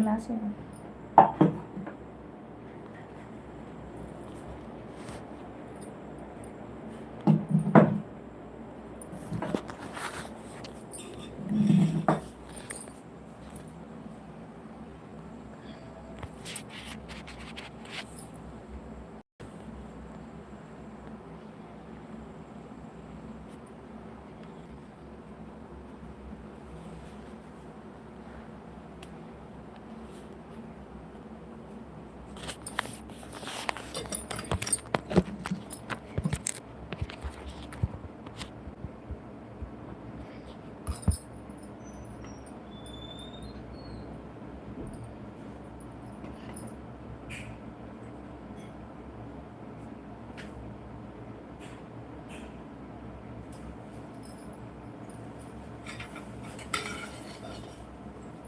Glass ఓం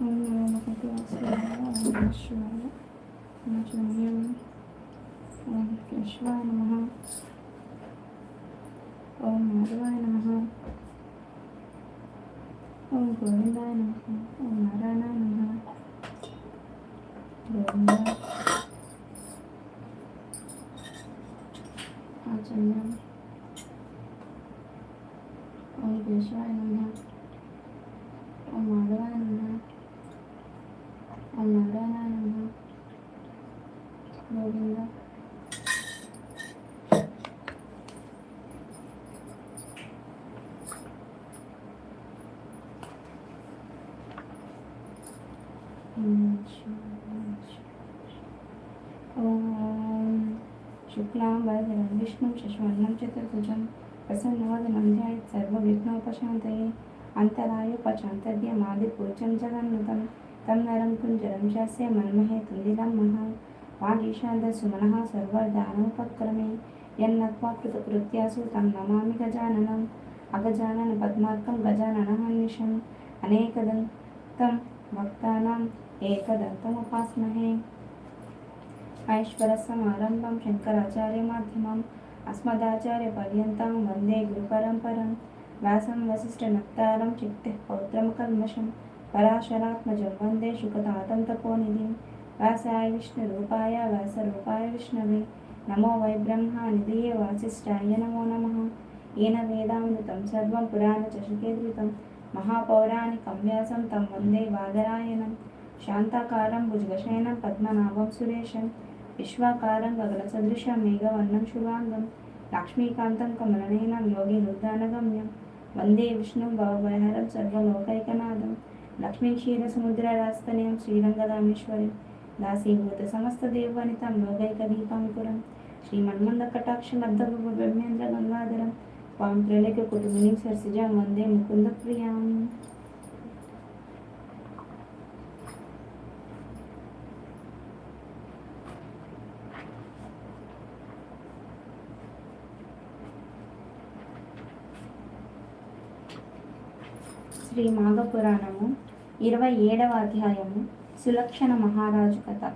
నమో భగవతే వాసుదేవాయ ఓం నమః శివాయ ఓం కేశవాయ నమః ఓం మాధవాయ నమః ఓం గోవిందాయ నమః ఓం నారాయణాయ నమః గోవింద ఆచమ్యం ఓం కేశవాయ నమః ఓం మాధవాయ నమః ఓం నారాయణాయ నమః గోవింద ఓం శివాయ ఓం శుక్లాం వరదరం విష్ణుం శశివర్ణం చతుర్భుజం ప్రసన్నవదనం ధ్యాయత్ సర్వవిఘ్నోపశాంతయే అంతరాయోపశాంతద్యమాదిపూజ్యం జగన్నుతం తం నరం కుంజరం శాస్య మన్మహే తుందిలం మహా వాగీశాదసుమనः సర్వదానోపక్రమే యన్నత్వా కృతకృత్యాసు తం నమామి గజాననం అగజానన పద్మార్కం గజాననహర్నిశం అనేకదంతం భక్తానాం ఏకదంతముపాస్మహే ఐశ్వరసమారంభం అస్మదాచార్య పర్యంతం వందే గురు పరంపరం వ్యాసం వశిష్ట నక్తారం చిక్తి పౌత్రం కల్మషం. పరాశరాత్మజం వందే శుకతాతంతపోనిధి వ్యాసాయ విష్ణు రూపాయ వ్యాస రూపాయ విష్ణవే. నమో వైబ్రహ్మ నిధియ వాసిష్టాయ నమో నమ. ఈయన వేదామృతం సర్వం పురాణ చషకేధృతం మహాపౌరాణికం వ్యాసం తం వందే వాదరాయణం. శాంతాకారం భుజగశయనం పద్మనాభం సురేషన్ విశ్వాకారం గగల సదృశమేఘవర్ణం శుభాంగం. లక్ష్మీకాంతం కమలనయనం యోగి రుద్రానగమ్యం వందే విష్ణు భవభయహరం సర్వలోకైకనాథం లక్ష్మీ క్షీర సముద్ర రాస్తనయం శ్రీరంగరామేశ్వరి. దాసీభూత సమస్త దేవనితం లోకైక దీపాంకురం శ్రీ మన్మంద కటాక్ష బ్రహ్మేంద్ర గంగాధరం. పాం ప్రళయక కుటుంబిని సరసిజాం వందే ముకుంద ప్రియాం. శ్రీ మాఘపురాణము ఇరవై ఏడవ అధ్యాయము సులక్షణ మహారాజు కథ.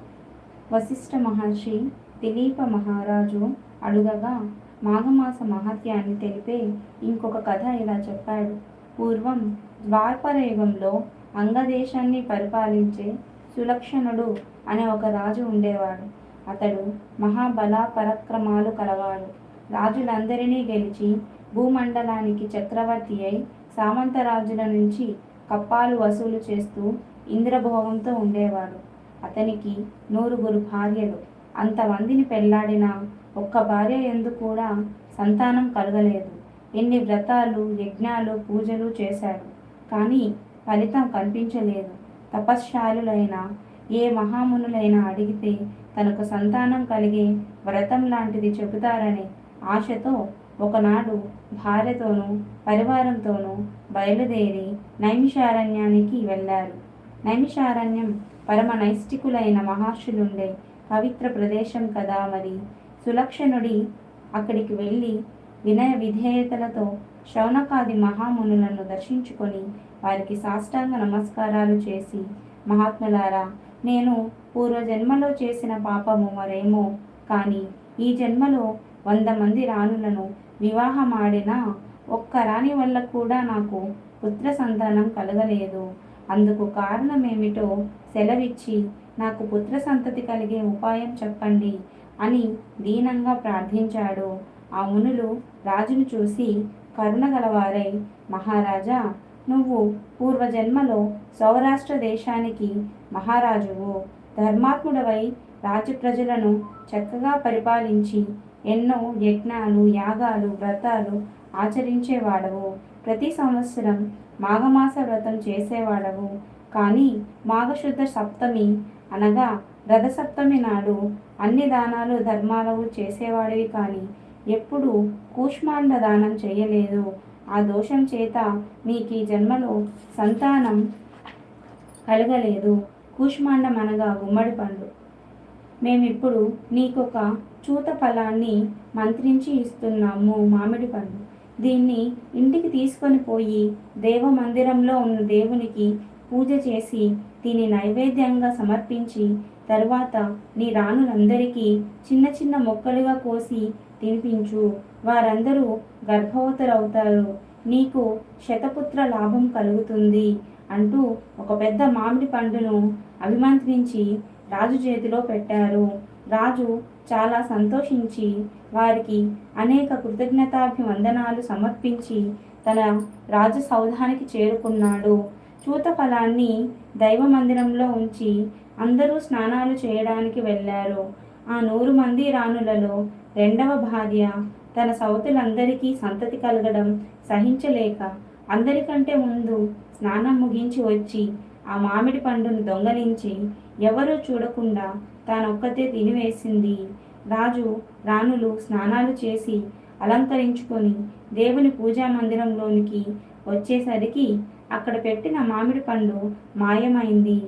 వశిష్ఠ మహర్షి దిలీప మహారాజు అడుగగా మాఘమాస మహత్యాన్ని తెలిపే ఇంకొక కథ ఇలా చెప్పాడు. పూర్వం ద్వార్పర యుగంలో అంగదేశాన్ని పరిపాలించే సులక్షణుడు అనే ఒక రాజు ఉండేవాడు. అతడు మహాబల పరక్రమాలు కలవాడు. రాజులందరినీ గెలిచి భూమండలానికి చక్రవర్తి అయి సామంతరాజుల నుంచి కప్పాలు వసూలు చేస్తూ ఇంద్రభోగంతో ఉండేవాడు. అతనికి నూరుగురు భార్యలు. అంతమందిని పెళ్ళాడినా ఒక్క భార్య ఎందు కూడా సంతానం కలగలేదు. ఎన్ని వ్రతాలు యజ్ఞాలు పూజలు చేశాడు. కానీ ఫలితం కనిపించలేదు తపశ్శాలులైన ఏ మహామునులైనా అడిగితే తనకు సంతానం కలిగే వ్రతం లాంటిది చెబుతారని ఆశతో ఒకనాడు భార్యతోనూ పరివారంతోనూ బయలుదేరి నైమిషారణ్యానికి వెళ్ళారు. నైమిషారణ్యం పరమ నైష్టికులైన మహర్షులుండే పవిత్ర ప్రదేశం కదా మరి? సులక్షణుడి అక్కడికి వెళ్ళి వినయ విధేయతలతో శౌనకాది మహామునులను దర్శించుకొని వారికి సాష్టాంగ నమస్కారాలు చేసి మహాత్ములారా నేను పూర్వజన్మలో చేసిన పాపము మరేమో? కానీ ఈ జన్మలో వంద మంది రాణులను వివాహమాడినా ఒక్క రాణి వల్ల కూడా నాకు పుత్ర సంతానం కలగలేదు. అందుకు కారణమేమిటో సెలవిచ్చి నాకు పుత్ర సంతతి కలిగే ఉపాయం చెప్పండి అని దీనంగా ప్రార్థించాడు. ఆ మునులు రాజును చూసి కరుణ గలవారై మహారాజా నువ్వు పూర్వజన్మలో సౌరాష్ట్ర దేశానికి మహారాజువు. ధర్మాత్ముడవై రాజ్య ప్రజలను చక్కగా పరిపాలించి ఎన్నో యజ్ఞాలు యాగాలు వ్రతాలు ఆచరించేవాడవు. ప్రతి సంవత్సరం మాఘమాస వ్రతం చేసేవాడవు. కానీ మాఘశుద్ధ సప్తమి అనగా రథసప్తమి నాడు అన్ని దానాలు ధర్మాలు చేసేవాడివి కానీ ఎప్పుడు కూష్మాండ దానం చేయలేదు. ఆ దోషం చేత నీకు ఈ జన్మలో సంతానం కలగలేదు. కూష్మాండం అనగా గుమ్మడి పండు. మేమిప్పుడు నీకొక చూత ఫలాన్ని మంత్రించి ఇస్తున్నాము మామిడి పండు. దీన్ని ఇంటికి తీసుకొని పోయి దేవ మందిరంలో ఉన్న దేవునికి పూజ చేసి దీని నైవేద్యంగా సమర్పించి తరువాత నీ రాణులందరికీ చిన్న చిన్న మొక్కలుగా కోసి తినిపించు. వారందరూ గర్భవతులవుతారు. నీకు శతపుత్ర లాభం కలుగుతుంది అంటూ ఒక పెద్ద మామిడి పండును అభిమంత్రించి రాజు చేతిలో పెట్టారు. రాజు చాలా సంతోషించి వారికి అనేక కృతజ్ఞతాభివందనాలు సమర్పించి తన రాజు సౌధానికి చేరుకున్నాడు. చూత ఫలాన్ని దైవ మందిరంలో ఉంచి అందరూ స్నానాలు చేయడానికి వెళ్ళారు. ఆ నూరు మంది రాణులలో రెండవ భార్య తన సౌతులందరికీ సంతతి కలగడం సహించలేక అందరికంటే ముందు స్నానం ముగించి వచ్చి ఆ మామిడి పండును దొంగలించి ఎవరూ చూడకుండా తానొక్కతే తినివేసింది. రాజు రాణులు స్నానాలు చేసి అలంకరించుకొని దేవుని పూజా మందిరంలోనికి వచ్చేసరికి అక్కడ పెట్టిన మామిడి పండు మాయమైంది.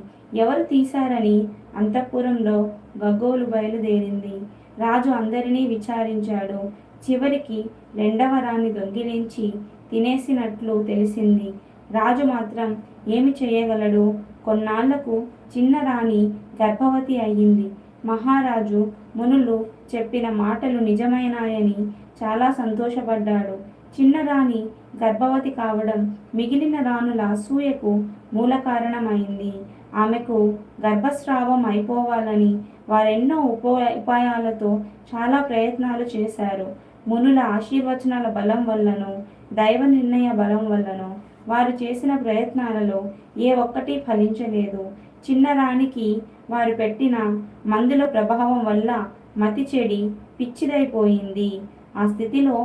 ఎవరు తీశారని అంతఃపురంలో గగ్గోలు బయలుదేరింది. రాజు అందరినీ విచారించాడు. చివరికి రెండవ రాణి దొంగిలించి తినేసినట్లు తెలిసింది. రాజు మాత్రం ఏమి చేయగలడు? కొన్నాళ్ళకు చిన్న రాణి గర్భవతి అయ్యింది. మహారాజు మునులు చెప్పిన మాటలు నిజమైనాయని చాలా సంతోషపడ్డాడు. చిన్నరాణి గర్భవతి కావడం మిగిలిన రాణుల అసూయకు మూల కారణమైంది. ఆమెకు గర్భస్రావం అయిపోవాలని వారెన్నో ఉపో ఉపాయాలతో చాలా ప్రయత్నాలు చేశారు. మునుల ఆశీర్వచనాల బలం వల్లనో దైవ నిర్ణయ బలం వల్లనో వారు చేసిన ప్రయత్నాలలో ఏ ఒక్కటి ఫలించలేదు. చిన్నరానికి వారు పెట్టిన మందుల ప్రభావం వల్ల మతి చెడి పిచ్చిదైపోయింది. ఆ స్థితిలో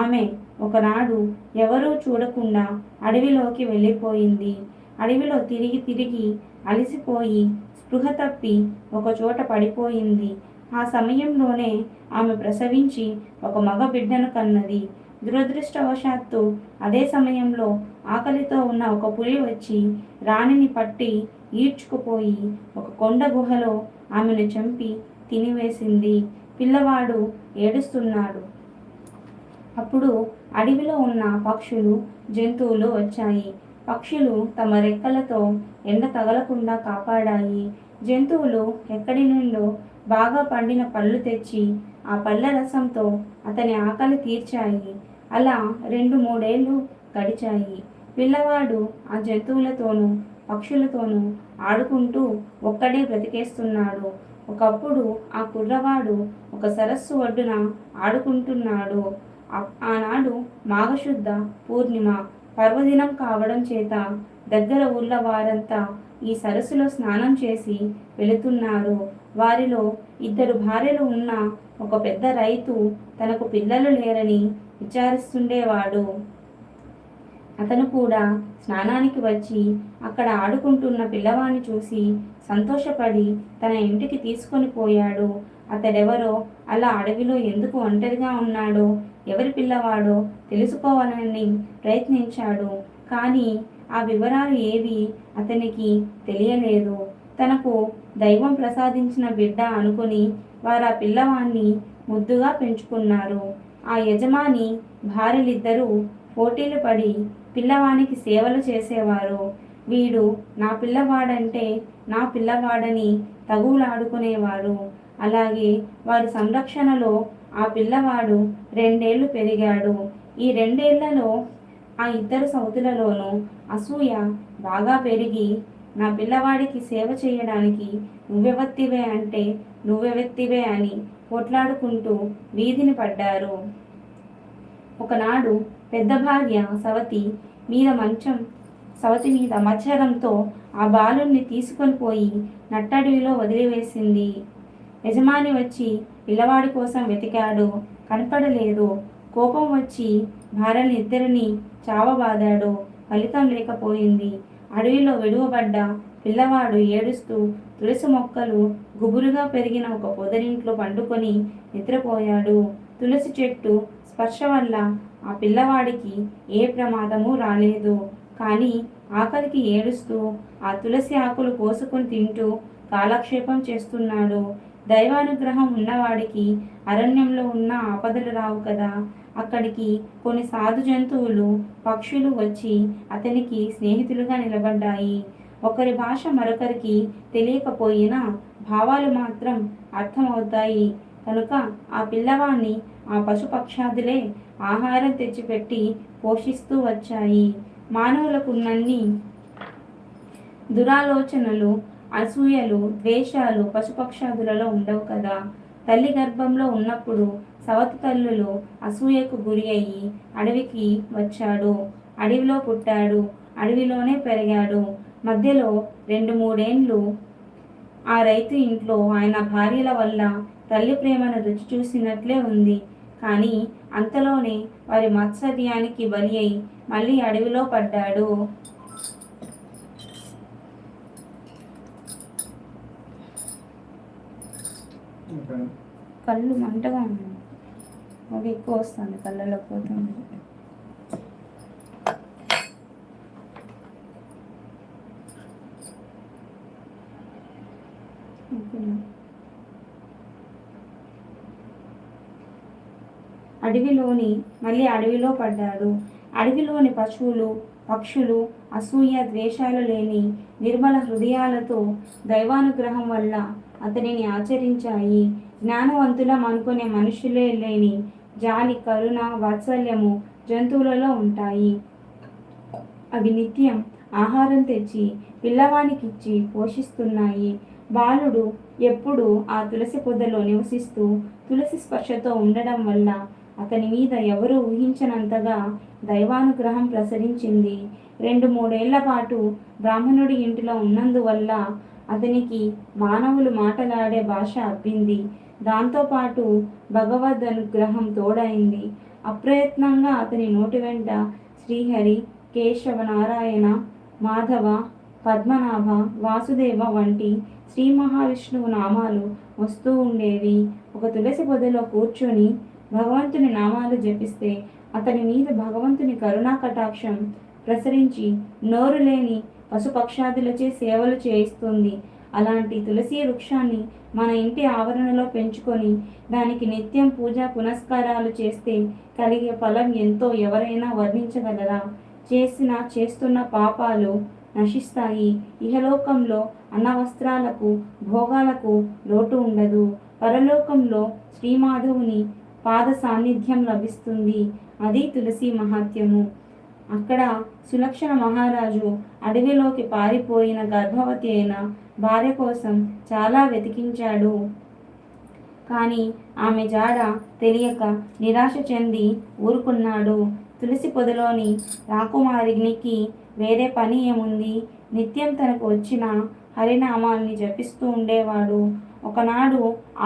ఆమె ఒకనాడు ఎవరూ చూడకుండా అడవిలోకి వెళ్ళిపోయింది. అడవిలో తిరిగి తిరిగి అలసిపోయి స్పృహ తప్పి ఒకచోట పడిపోయింది. ఆ సమయంలోనే ఆమె ప్రసవించి ఒక మగ బిడ్డను కన్నది. దురదృష్టవశాత్తు అదే సమయంలో ఆకలితో ఉన్న ఒక పులి వచ్చి రాణిని పట్టి ఈడ్చుకుపోయి ఒక కొండ గుహలో ఆమెను చంపి తినివేసింది. పిల్లవాడు ఏడుస్తున్నాడు. అప్పుడు అడవిలో ఉన్న పక్షులు జంతువులు వచ్చాయి. పక్షులు తమ రెక్కలతో ఎండ తగలకుండా కాపాడాయి. జంతువులు ఎక్కడి నుండో బాగా పండిన పళ్ళు తెచ్చి ఆ పళ్ళ రసంతో అతని ఆకలి తీర్చాయి. అలా రెండు మూడేళ్ళు గడిచాయి. పిల్లవాడు ఆ జంతువులతోనూ పక్షులతోనూ ఆడుకుంటూ ఒక్కడే బ్రతికేస్తున్నాడు. ఒకప్పుడు ఆ కుర్రవాడు ఒక సరస్సు ఒడ్డున ఆడుకుంటున్నాడు. ఆనాడు మాఘశుద్ధ పూర్ణిమ పర్వదినం కావడం చేత దగ్గర ఊళ్ళ వారంతా ఈ సరస్సులో స్నానం చేసి వెళుతున్నారు. వారిలో ఇద్దరు భార్యలు ఉన్న ఒక పెద్ద రైతు తనకు పిల్లలు లేరని విచారిస్తుండేవాడు. అతను కూడా స్నానానికి వచ్చి అక్కడ ఆడుకుంటున్న పిల్లవాణ్ణి చూసి సంతోషపడి తన ఇంటికి తీసుకొని పోయాడు. అతడెవరో అలా అడవిలో ఎందుకు ఒంటరిగా ఉన్నాడో ఎవరి పిల్లవాడో తెలుసుకోవాలని ప్రయత్నించాడు. కానీ ఆ వివరాలు ఏవి అతనికి తెలియలేదు. తనకు దైవం ప్రసాదించిన బిడ్డ అనుకుని వారు ఆ పిల్లవాణ్ణి ముద్దుగా పెంచుకున్నారు. ఆ యజమాని భార్యలిద్దరూ పోటీలు పడి పిల్లవానికి సేవలు చేసేవారు. వీడు నా పిల్లవాడంటే నా పిల్లవాడని తగువులాడుకునేవారు అలాగే వారి సంరక్షణలో ఆ పిల్లవాడు రెండేళ్ళు పెరిగాడు. ఈ రెండేళ్ళలో ఆ ఇద్దరు సౌతులలోనూ అసూయ బాగా పెరిగి నా పిల్లవాడికి సేవ చేయడానికి నువ్వెవత్తివే అంటే నువ్వెవెత్తివే అని పోట్లాడుకుంటూ వీధిని పడ్డారు. ఒకనాడు పెద్ద భార్య సవతి మీద మంచం సవతి మీద మచ్చరంతో ఆ బాలుణ్ణి తీసుకొని పోయి నట్టడవిలో వదిలివేసింది. యజమాని వచ్చి పిల్లవాడి కోసం వెతికాడు. కనపడలేదు. కోపం వచ్చి భార్యని ఇద్దరిని చావబాదాడు. ఫలితం లేకపోయింది. అడవిలో విడువబడ్డ పిల్లవాడు ఏడుస్తూ తులసి మొక్కలు గుబురుగా పెరిగిన ఒక పొదరింట్లో పండుకొని నిద్రపోయాడు. తులసి చెట్టు స్పర్శ వల్ల ఆ పిల్లవాడికి ఏ ప్రమాదము రాలేదు. కానీ ఆకలికి ఏడుస్తూ ఆ తులసి ఆకులు కోసుకొని తింటూ కాలక్షేపం చేస్తున్నాడు. దైవానుగ్రహం ఉన్నవాడికి అరణ్యంలో ఉన్న ఆపదలు రావు కదా. అక్కడికి కొన్ని సాధు జంతువులు పక్షులు వచ్చి అతనికి స్నేహితులుగా నిలబడ్డాయి. ఒకరి భాష మరొకరికి తెలియకపోయినా భావాలు మాత్రం అర్థమవుతాయి. కనుక ఆ పిల్లవాణ్ణి ఆ పశుపక్షాదులే ఆహారం తెచ్చిపెట్టి పోషిస్తూ వచ్చాయి. మానవులకున్నన్ని దురాలోచనలు అసూయలు ద్వేషాలు పశుపక్షాదులలో ఉండవు కదా. తల్లి గర్భంలో ఉన్నప్పుడు సవతి తల్లులు అసూయకు గురి అయ్యి అడవికి వచ్చాడు. అడవిలో పుట్టాడు. అడవిలోనే పెరిగాడు. మధ్యలో రెండు మూడేండ్లు ఆ రైతు ఇంట్లో ఆయన భార్యల వల్ల తల్లి ప్రేమను రుచి చూసినట్లే ఉంది. కానీ అంతలోనే వారి మత్సర్యానికి బలి అయి మళ్ళీ అడవిలో పడ్డాడు. కళ్ళు మంటగా ఉన్నాయి. ఎక్కువ వస్తుంది కళ్ళలో పోతుంది. అడవిలోని మళ్ళీ అడవిలో పడ్డాడు. అడవిలోని పశువులు పక్షులు అసూయ ద్వేషాలు లేని నిర్మల హృదయాలతో దైవానుగ్రహం వల్ల అతనిని ఆచరించాయి. జ్ఞానవంతులం అనుకునే మనుషులే లేని జాలి కరుణ వాత్సల్యము జంతువులలో ఉంటాయి. అవి నిత్యం ఆహారం తెచ్చి పిల్లవానికిచ్చి పోషిస్తున్నాయి. బాలుడు ఎప్పుడు ఆ తులసి పొదలో నివసిస్తూ తులసి స్పర్శతో ఉండడం వల్ల అతని మీద ఎవరూ ఊహించనంతగా దైవానుగ్రహం ప్రసరించింది. రెండు మూడేళ్ళ పాటు బ్రాహ్మణుడి ఇంటిలో ఉన్నందువల్ల అతనికి మానవులు మాటలాడే భాష అబ్బింది. దాంతోపాటు భగవద్ అనుగ్రహం తోడైంది. అప్రయత్నంగా అతని నోటి వెంట శ్రీహరి కేశవ నారాయణ మాధవ పద్మనాభ వాసుదేవ వంటి శ్రీ మహావిష్ణువు నామాలు వస్తూ ఉండేవి. ఒక తులసి పొదలో కూర్చొని భగవంతుని నామాలు జపిస్తే అతని మీద భగవంతుని కరుణా కటాక్షం ప్రసరించి నోరు లేని పశుపక్షాదులచే సేవలు చేయిస్తుంది. అలాంటి తులసి వృక్షాన్ని మన ఇంటి ఆవరణలో పెంచుకొని దానికి నిత్యం పూజా పునస్కారాలు చేస్తే కలిగే ఫలం ఎంతో ఎవరైనా వర్ణించగలరా? చేసిన చేస్తున్న పాపాలు నశిస్తాయి. ఇహలోకంలో అన్నవస్త్రాలకు భోగాలకు లోటు ఉండదు. పరలోకంలో శ్రీమాధవుని పాద సాన్నిధ్యం లభిస్తుంది. అది తులసి మహాత్యము అక్కడ సులక్షణ మహారాజు అడవిలోకి పారిపోయిన గర్భవతి అయిన భార్య కోసం చాలా వెతికించాడు. కానీ ఆమె జాడ తెలియక నిరాశ చెంది ఊరుకున్నాడు. తులసి పొదలోని రాకుమారినికి వేరే పని ఏముంది? నిత్యం తనకు వచ్చిన హరినామాల్ని జపిస్తూ ఉండేవాడు. ఒకనాడు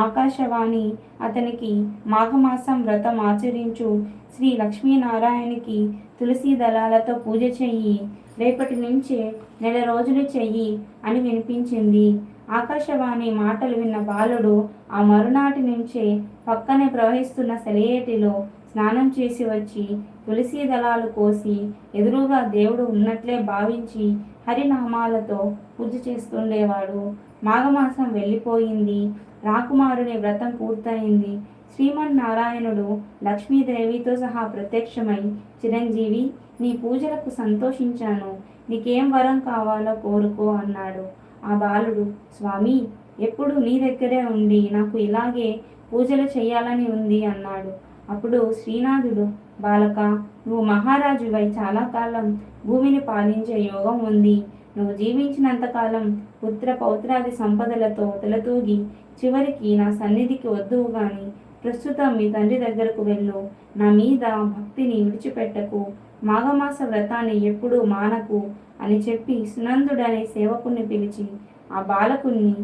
ఆకాశవాణి అతనికి మాఘమాసం వ్రతం ఆచరించు శ్రీ లక్ష్మీనారాయణకి తులసి దళాలతో పూజ చెయ్యి రేపటి నుంచే నెల రోజులు చెయ్యి అని వినిపించింది. ఆకాశవాణి మాటలు విన్న బాలుడు ఆ మరునాటి నుంచే పక్కనే ప్రవహిస్తున్న సెలయేటిలో స్నానం చేసి వచ్చి తులసి దళాలు కోసి ఎదురుగా దేవుడు ఉన్నట్లే భావించి హరినామాలతో పూజ చేస్తుండేవాడు. మాఘమాసం వెళ్ళిపోయింది. రాకుమారుని వ్రతం పూర్తయింది. శ్రీమన్నారాయణుడు లక్ష్మీదేవితో సహా ప్రత్యక్షమై చిరంజీవి నీ పూజలకు సంతోషించాను. నీకేం వరం కావాలో కోరుకో అన్నాడు. ఆ బాలుడు స్వామి ఎప్పుడు నీ దగ్గరే ఉండి నాకు ఇలాగే పూజలు చేయాలని ఉంది అన్నాడు. అప్పుడు శ్రీనాథుడు బాలక నువ్వు మహారాజువై చాలా కాలం భూమిని పాలించే యోగం ఉంది. నువ్వు జీవించినంతకాలం పుత్ర పౌత్రాది సంపదలతో తలతూగి చివరికి నా సన్నిధికి వద్దువు గాని ప్రస్తుతం మీ తండ్రి దగ్గరకు వెళ్ళు. నా మీద భక్తిని విడిచిపెట్టకు. మాఘమాస వ్రతాన్ని ఎప్పుడూ మానకు అని చెప్పి సునందుడనే సేవకుణ్ణి పిలిచి ఆ బాలకుణ్ణి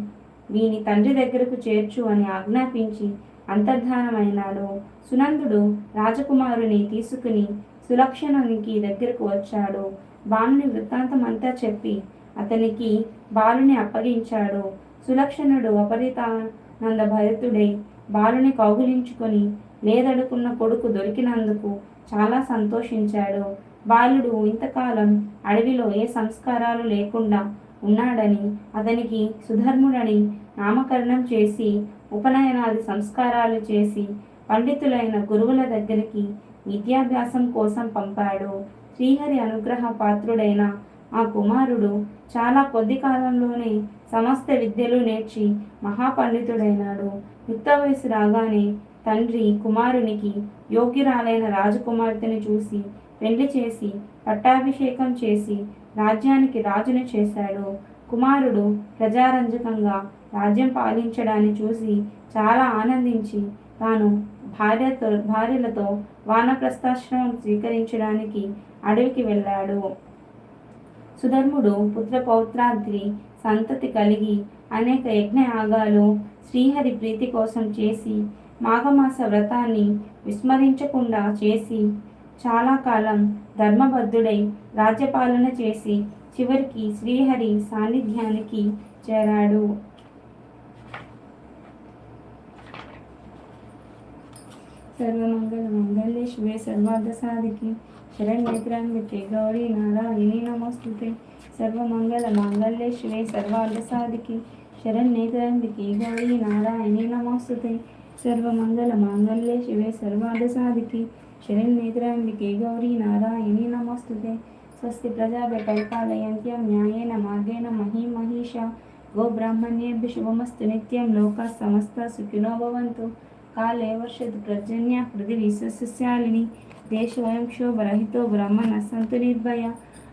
వీని తండ్రి దగ్గరకు చేర్చు అని ఆజ్ఞాపించి అంతర్ధానమైనాడు. సునందుడు రాజకుమారుని తీసుకుని సులక్షణునికి దగ్గరకు వచ్చాడు. బాలుని వృత్తాంతం అంతా చెప్పి అతనికి బాలుని అప్పగించాడు. సులక్షణుడు అపరితానంద భరితుడై బాలుని కౌగులించుకొని లేదడుకున్న కొడుకు దొరికినందుకు చాలా సంతోషించాడు. బాలుడు ఇంతకాలం అడవిలో ఏ సంస్కారాలు లేకుండా ఉన్నాడని అతనికి సుధర్ముడని నామకరణం చేసి ఉపనయనాది సంస్కారాలు చేసి పండితులైన గురువుల దగ్గరికి విద్యాభ్యాసం కోసం పంపాడు. శ్రీహరి అనుగ్రహ పాత్రుడైన ఆ కుమారుడు చాలా కొద్ది కాలంలోనే సమస్త విద్యలు నేర్చి మహాపండితుడైనాడు. యుక్త వయసు రాగానే తండ్రి కుమారునికి యోగ్యురాలైన రాజకుమార్తెను చూసి పెళ్ళి చేసి పట్టాభిషేకం చేసి రాజ్యానికి రాజును చేశాడు. కుమారుడు ప్రజారంజకంగా రాజ్యం పాలించడాన్ని చూసి చాలా ఆనందించి తాను భార్యతో భార్యలతో వానప్రస్థాశ్రమం స్వీకరించడానికి అడవికి వెళ్ళాడు. సుధర్ముడు పుత్ర పౌత్రాద్రి సంతతి కలిగి అనేక యజ్ఞయాగాలు శ్రీహరి ప్రీతి కోసం చేసి మాఘమాస వ్రతాన్ని విస్మరించకుండా చేసి చాలా కాలం ధర్మబద్ధుడై రాజ్యపాలన చేసి చివరికి శ్రీహరి సాన్నిధ్యానికి చేరాడు. సర్వమంగళ మంగళ్యే శివే సర్వార్థ సాధికి శరణ్యేత్రాంబికే గౌరీ నారాయణి నమస్తుతే. సర్వమంగళ మాంగళ్యే శివే సర్వార్థ సాధికి శరణ్యేత్రాంబికే గౌరీ నారాయణి నమస్తుతే. సర్వమంగళ మాంగళ్యే శివే సర్వార్థ సాధికి శరణ్యేత్రాంబికే గౌరీ నారాయణి నమస్తుతే. స్వస్తి ప్రజాభ్య పరిపాలయంత్యం న్యాయేన మార్గేణ మహీ మహిషా గోబ్రాహ్మణ్యేభ్య శుభమస్తు నిత్యం లోకా సమస్త సుఖినో భవంతు. కాలే వర్షతు ప్రజన్య పృథివీ సస్యశాలిని దేశోయం క్షోభరహితో బ్రహ్మ నస్సంతు నిర్భయ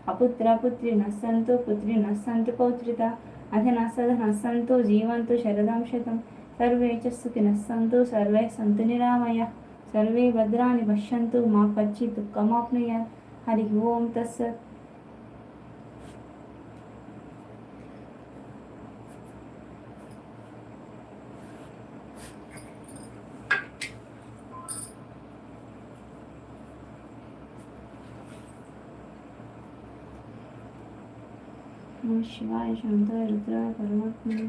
అపుత్ర పుత్రి నస్సంతు పుత్రి నస్సంతు పౌత్రిత అధన సద నస్సంతు జీవంతో శరదం శతం సర్వే చ సుఖి నస్సంతు సర్వే సంతు నిరామయ సర్వే భద్రాన్ని పశ్యంతు మా కచ్చి దుఃఖమాప్నుయ హరి ఓం తస్సత్ शिवाय शांताय रुद्राय परमात्मा